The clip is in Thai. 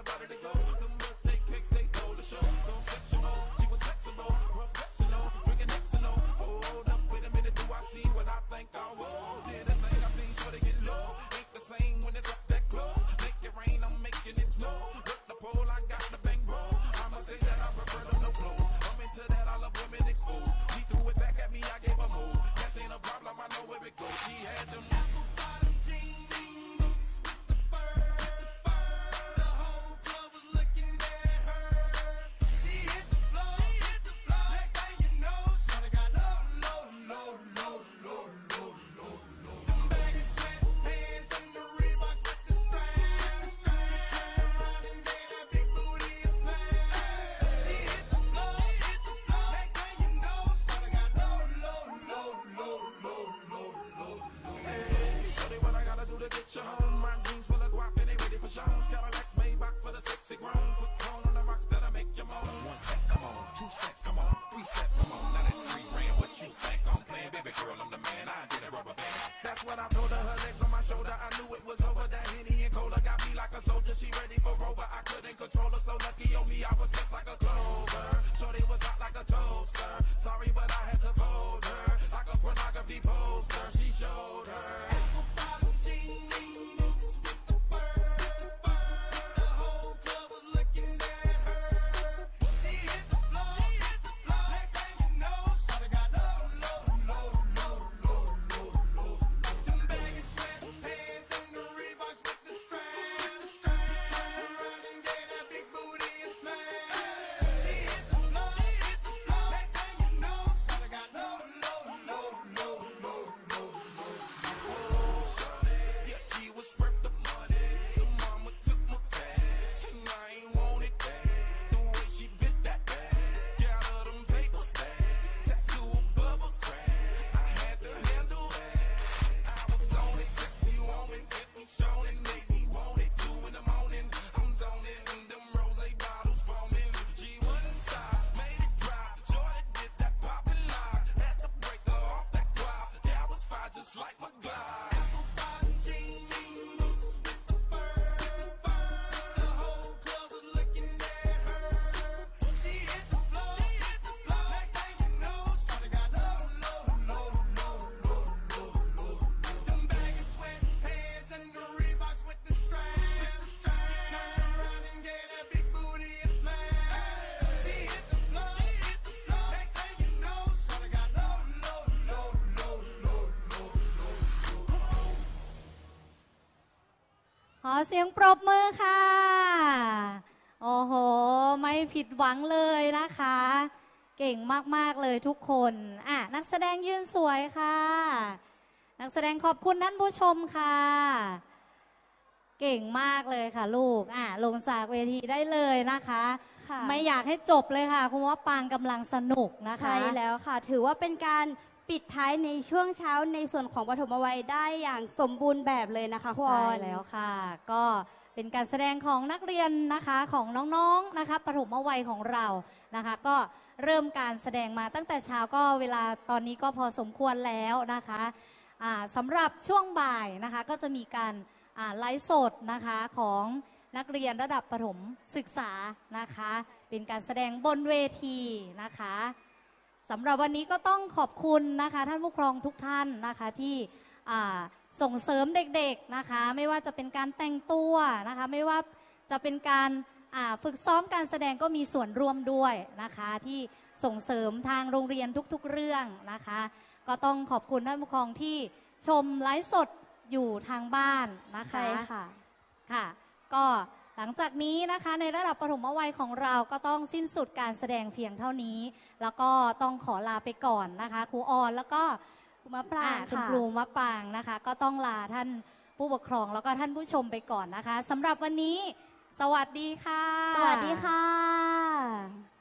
about it to go. Them birthday cakes, they stole the show. So sexual, she was flexible, professional, drinking Xano. Hold up, wait a minute, do I see what I think I will? Did a thing I seen, sure to get low. Ain't the same when it's up that close. Make it rain, I'm making it snow. With the pole, I got the bang bro. I'ma say that I prefer them no clothes. I'm into that, I love women exposed. She threw it back at me, I gave her move. Cash ain't a problem, I know where it goes. She had them That's what I told her. Her legs on my shoulder. I knew it was over. That Henny and Cola got me like a soldier. She ready for Rover. I couldn't control her. So lucky on me, I was just like a clover. ขอเสียงปรบมือค่ะ โอ้โห ไม่ผิดหวังเลยนะคะ เก่งมาก ๆ เลยทุกคนอะนักแสดงยืนสวยค่ะ นักแสดงขอบคุณท่านผู้ชมค่ะ เก่งมากเลยค่ะลูกอะลงจากเวทีได้เลยนะคะค่ะ ไม่อยากให้จบเลยค่ะ คุณว่าปางกำลังสนุกนะคะ ใช่แล้วค่ะ ถือว่าเป็นการ ปิดท้ายในช่วงเช้าในส่วนของปฐมวัยได้อย่างสมบูรณ์แบบเลยนะคะคุณอใช่อนแล้วค่ะ ก็เป็นการแสดงของนักเรียนนะคะของน้องๆนะคะปฐมวัยของเรานะคะ ก็เริ่มการแสดงมาตั้งแต่เช้าก็เวลาตอนนี้ก็พอสมควรแล้วนะคะสำหรับช่วงบ่ายนะคะก็จะมีการไลฟ์สดนะคะของนักเรียนระดับประถมศึกษานะคะ เป็นการแสดงบนเวทีนะคะ สำหรับวันนี้ก็ต้องขอบคุณนะคะ ท่านผู้ปกครองทุกท่านนะคะที่อ่าส่งเสริมเด็กๆนะคะ ไม่ว่าจะเป็นการแต่งตัวนะคะ ไม่ว่าจะเป็นการอ่าฝึกซ้อมการแสดงก็มีส่วนร่วมด้วยนะคะ ที่ส่งเสริมทางโรงเรียนทุกๆเรื่องนะคะ ก็ต้องขอบคุณท่านผู้ปกครองที่ชมไลฟ์สดอยู่ทางบ้านนะคะใช่ค่ะค่ะ ก็ห ลังจากนี้นะคะในระดับปฐมวัยของเราก็ต้องสิ้นสุดการแสดงเพียงเท่านี้ แล้วก็ต้องขอลาไปก่อนนะคะครูออนแล้วก็ครูมะปรางอ่คุณค่ะครูมะปรางนะคะ ก็ต้องลาท่านผู้ปกครองแล้วก็ท่านผู้ชมไปก่อนนะคะสำหรับวันนี้ สวัสดีค่ะ สวัสดีค่ะ